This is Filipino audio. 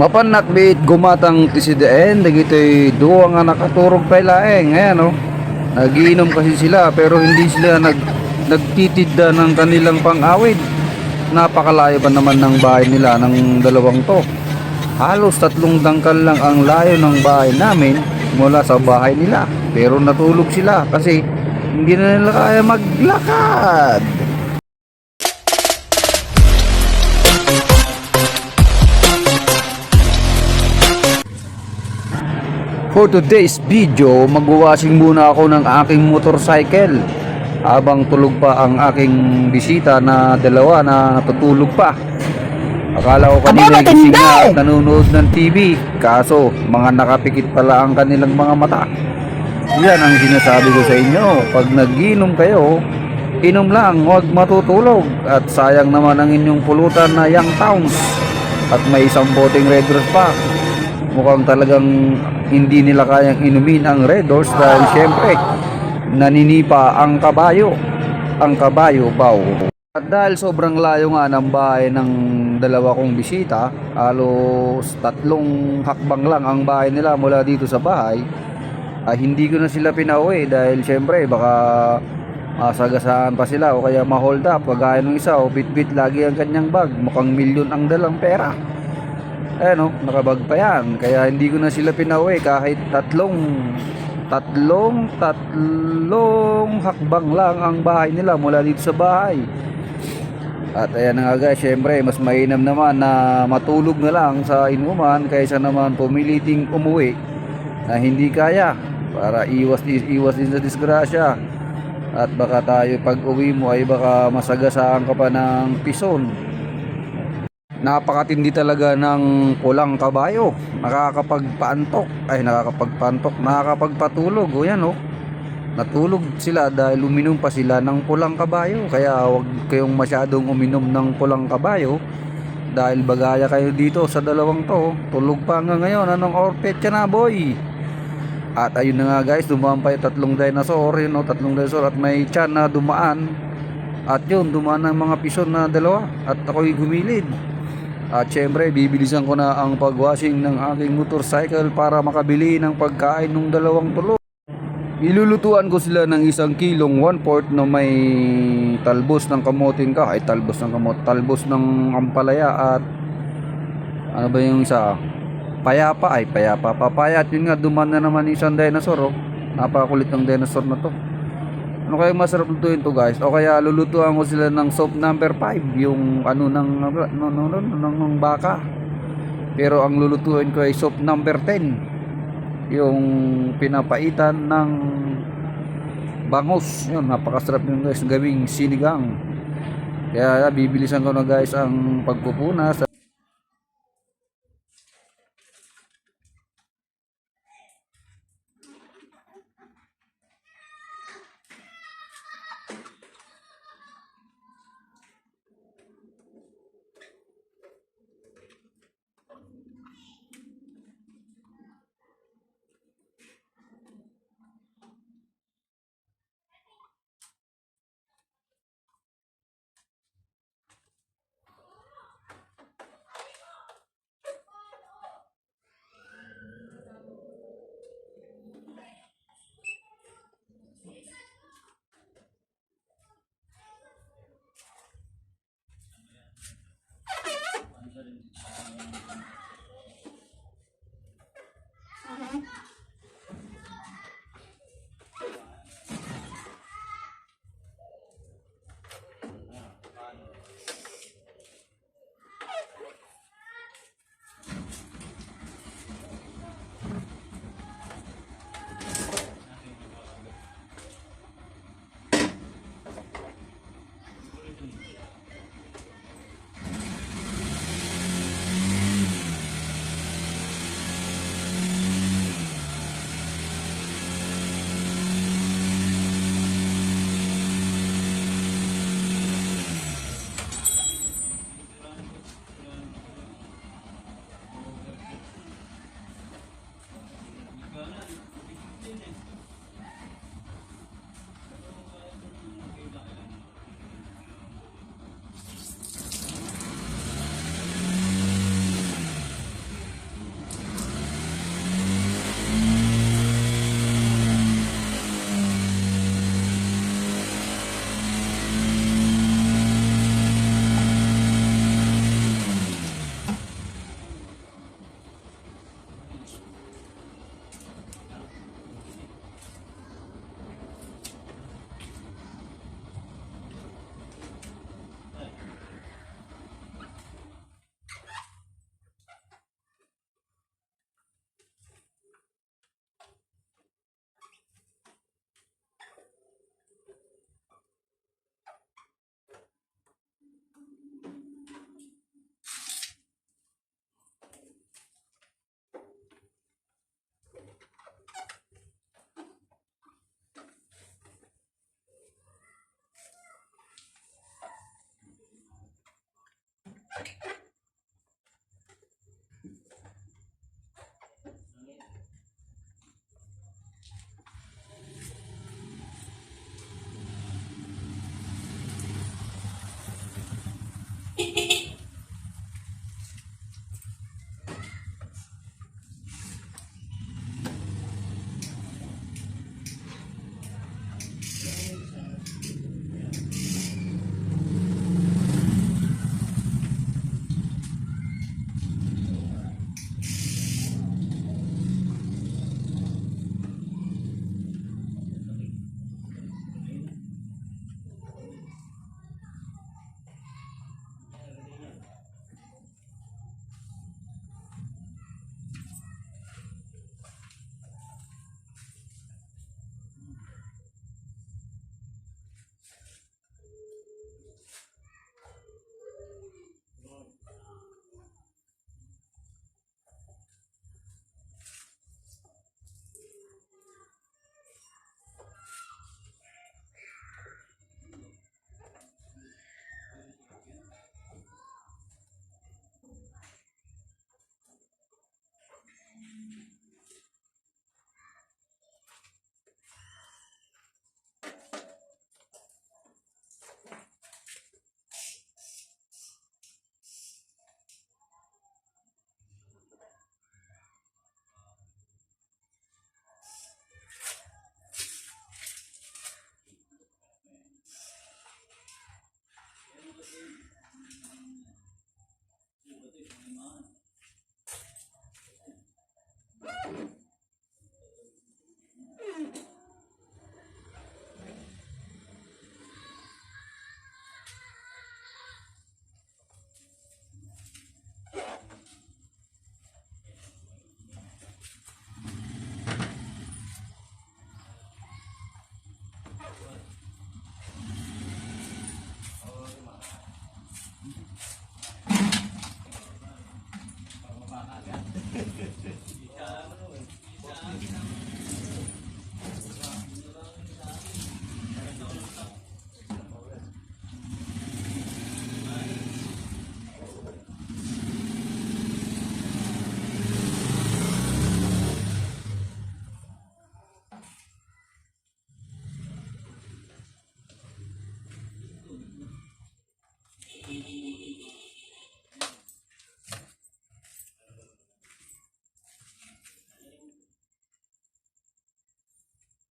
Mapanak bit gumatang tisideen dagitoy duwa nga nakaturog pa ilaeng ayan oh. Nagiinom kasi sila pero hindi sila nag nagtitidda ng kanilang pang-awid. Napakalayo pa naman ng bahay nila ng dalawang to. Halos tatlong dangkal lang ang layo ng bahay namin mula sa bahay nila. Pero natulog sila kasi hindi na nila kaya maglakad. For today's video, magwawashing muna ako ng aking motorcycle habang tulog pa ang aking bisita na dalawa na natutulog pa. Akala ko kanina Aba, gising na at nanonood ng TV, kaso mga nakapikit pala ang kanilang mga mata. Yan ang sinasabi ko sa inyo, pag nagiinom kayo, inom lang, huwag matutulog at sayang naman ang inyong pulutan na Young Towns at may isang boteng Red Rose pa. Mukhang talagang hindi nila kayang inumin ang Red Horse dahil syempre naninipa ang kabayo. Ang kabayo baw. At dahil sobrang layo nga ng bahay ng dalawa kong bisita, halos tatlong hakbang lang ang bahay nila mula dito sa bahay, ah, hindi ko na sila pinauwi dahil syempre baka masagasaan pa sila o kaya ma-hold up kagaya ng isa o bit-bit lagi ang kanyang bag mukhang milyon ang dalang pera eh no, nakabag pa yan. Kaya hindi ko na sila pinauwi kahit tatlong tatlong tatlong hakbang lang ang bahay nila mula dito sa bahay. At ayan na nga guys, syempre mas mainam naman na matulog na lang sa inuman kaysa naman pumiliting umuwi na hindi kaya para iwas iwas din sa disgrasya. At baka tayo pag uwi mo ay baka masagasaan ka pa ng pison napakatindi talaga ng pulang kabayo. Nakakapagpaantok. Ay nakakapagpantok nakakapagpatulog. O yan o natulog sila dahil uminom pa sila ng pulang kabayo. Kaya huwag kayong masyadong uminom ng pulang kabayo. Dahil bagaya kayo dito sa dalawang to tulog pa nga ngayon. Anong orpet ka na boy? At ayun na nga guys. Dumaan pa yung tatlong dinosaur. Yun o tatlong dinosaur. At may tiyan na dumaan. At yun dumaan ng mga pison na dalawa. At ako'y gumilid at syempre, bibilisan ko na ang pagwashing ng aking motorcycle para makabili ng pagkain ng dalawang tulo. Ilulutuan ko sila ng isang kilong one port na may talbos ng kamoting ka. Ay, talbos ng kamot. Talbos ng ampalaya at ano ba yung isa? Payapa. Ay, payapa. Papaya. At yun nga, duman na naman isang dinosaur. Oh. Napakakulit ng dinosaur na to. Ano kaya masarap lutuin to guys? O kaya lulutuan ko sila ng soap number 5, yung ano ng no, no, no, ng, ng baka. Pero ang lulutuin ko ay soap number 10. Yung pinapaitan ng bangus. Yun, napakasarap yun guys, gawing sinigang. Kaya bibilisan ko na guys ang pagpupunas. Hehehehe